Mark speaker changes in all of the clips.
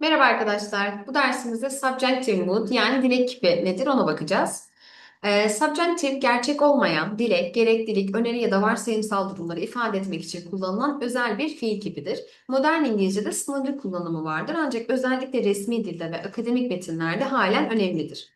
Speaker 1: Merhaba arkadaşlar. Bu dersimizde subjunctive mood yani dilek kipi nedir ona bakacağız. Ee, subjunctive gerçek olmayan dilek, gereklilik, öneri ya da varsayımsal durumları ifade etmek için kullanılan özel bir fiil kipidir. Modern İngilizce'de sınırlı kullanımı vardır ancak özellikle resmi dilde ve akademik metinlerde halen önemlidir.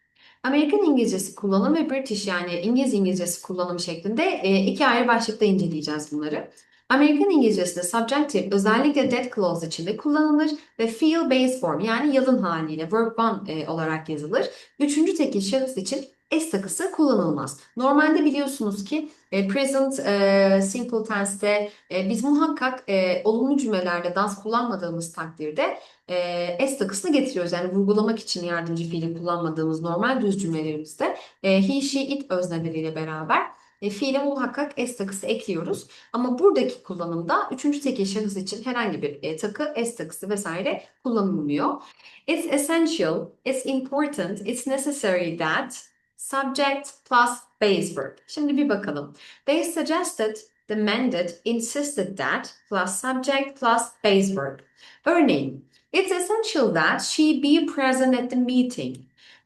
Speaker 1: Amerikan İngilizcesi kullanım ve British yani İngiliz İngilizcesi kullanım şeklinde e, iki ayrı başlıkta inceleyeceğiz bunları. Amerikan İngilizcesinde subjunctive özellikle that clause içinde kullanılır ve feel base form yani yalın haliyle verb one e, olarak yazılır. Üçüncü tekil şahıs için s takısı kullanılmaz. Normalde biliyorsunuz ki e, present e, simple tense'te e, biz muhakkak e, olumlu cümlelerde das kullanmadığımız takdirde e, s takısını getiriyoruz. Yani vurgulamak için yardımcı fiili kullanmadığımız normal düz cümlelerimizde e, he, she, it özneleriyle beraber e, fiile muhakkak s takısı ekliyoruz. Ama buradaki kullanımda üçüncü tekil şahıs için herhangi bir e, takı, s takısı vesaire kullanılmıyor. It's essential, it's important, it's necessary that subject plus base verb. Şimdi bir bakalım. They suggested, demanded, insisted that plus subject plus base verb. Örneğin, it's essential that she be present at the meeting.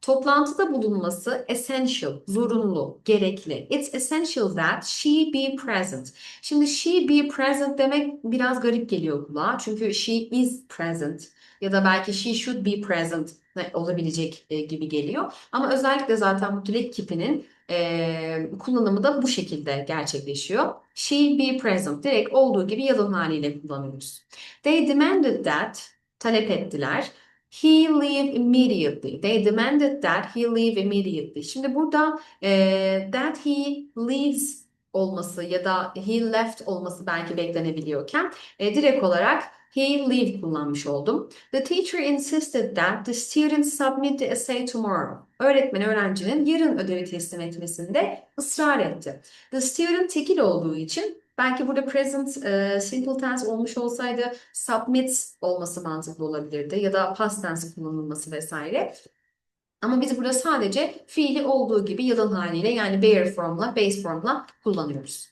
Speaker 1: Toplantıda bulunması essential, zorunlu, gerekli. It's essential that she be present. Şimdi she be present demek biraz garip geliyor kulağa. Çünkü she is present ya da belki she should be present olabilecek e, gibi geliyor. Ama özellikle zaten bu dilek kipinin e, kullanımı da bu şekilde gerçekleşiyor. She be present direkt olduğu gibi yalın haliyle kullanıyoruz. They demanded that talep ettiler. He leave immediately. They demanded that he leave immediately. Şimdi burada e, that he leaves olması ya da he left olması belki beklenebiliyorken e, direkt olarak he leave kullanmış oldum. The teacher insisted that the students submit the essay tomorrow. Öğretmen öğrencinin yarın ödevi teslim etmesinde ısrar etti. The student tekil olduğu için belki burada present e, simple tense olmuş olsaydı submit olması mantıklı olabilirdi ya da past tense kullanılması vesaire. Ama biz burada sadece fiili olduğu gibi yalın haliyle yani bear formla, base formla kullanıyoruz.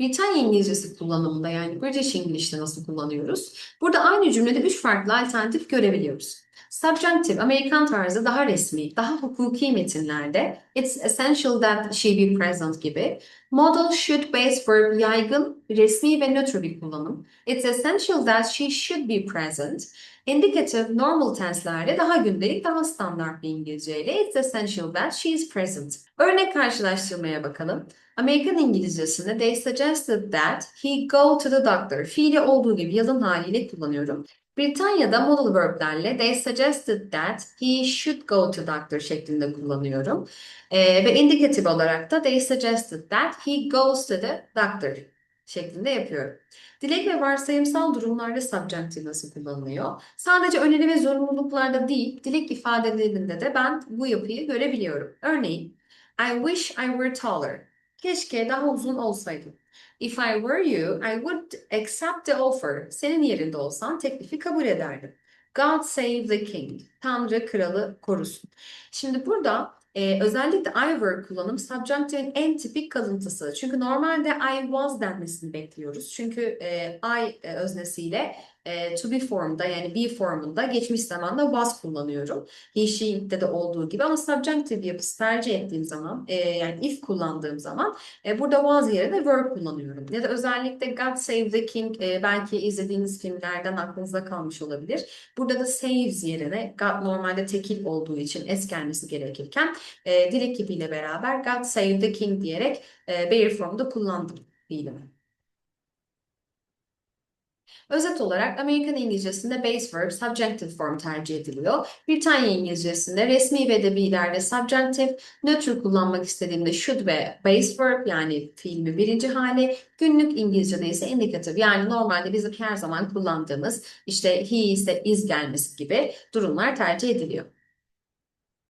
Speaker 1: Britanya İngilizcesi kullanımında yani British English'te nasıl kullanıyoruz? Burada aynı cümlede üç farklı alternatif görebiliyoruz. Subjunctive, Amerikan tarzı daha resmi, daha hukuki metinlerde it's essential that she be present gibi. Model should base verb yaygın, resmi ve nötr bir kullanım. It's essential that she should be present. Indicative, normal tense'lerde daha gündelik, daha standart bir İngilizce ile it's essential that she is present. Örnek karşılaştırmaya bakalım. Amerikan İngilizcesinde they suggested that he go to the doctor. Fiili olduğu gibi yalın haliyle kullanıyorum. Britanya'da modal verb'lerle they suggested that he should go to doctor şeklinde kullanıyorum. Ee, ve indicative olarak da they suggested that he goes to the doctor şeklinde yapıyorum. Dilek ve varsayımsal durumlarda subjunctive nasıl kullanılıyor? Sadece öneri ve zorunluluklarda değil, dilek ifadelerinde de ben bu yapıyı görebiliyorum. Örneğin, I wish I were taller. Keşke daha uzun olsaydım. If I were you, I would accept the offer. Senin yerinde olsam teklifi kabul ederdim. God save the king. Tanrı kralı korusun. Şimdi burada e, özellikle I were kullanım subjunctive'in en tipik kalıntısı. Çünkü normalde I was denmesini bekliyoruz. Çünkü e, I e, öznesiyle e, to be formda yani be formunda geçmiş zamanda was kullanıyorum. He, she'de de olduğu gibi ama subjunctive yapısı tercih ettiğim zaman e, yani if kullandığım zaman e, burada was yerine were kullanıyorum. Ya da özellikle God Save the King e, belki izlediğiniz filmlerden aklınızda kalmış olabilir. Burada da saves yerine God normalde tekil olduğu için es gelmesi gerekirken e, dilek kipiyle beraber God Save the King diyerek e, bear formda kullandım fiilimi. Özet olarak Amerikan İngilizcesinde base verb subjunctive form tercih ediliyor. Britanya İngilizcesinde resmi ve edebilerde subjunctive, nötr kullanmak istediğimde should ve base verb yani fiilimi birinci hali, günlük İngilizce'de ise indicative yani normalde bizim her zaman kullandığımız işte he ise is gelmesi gibi durumlar tercih ediliyor.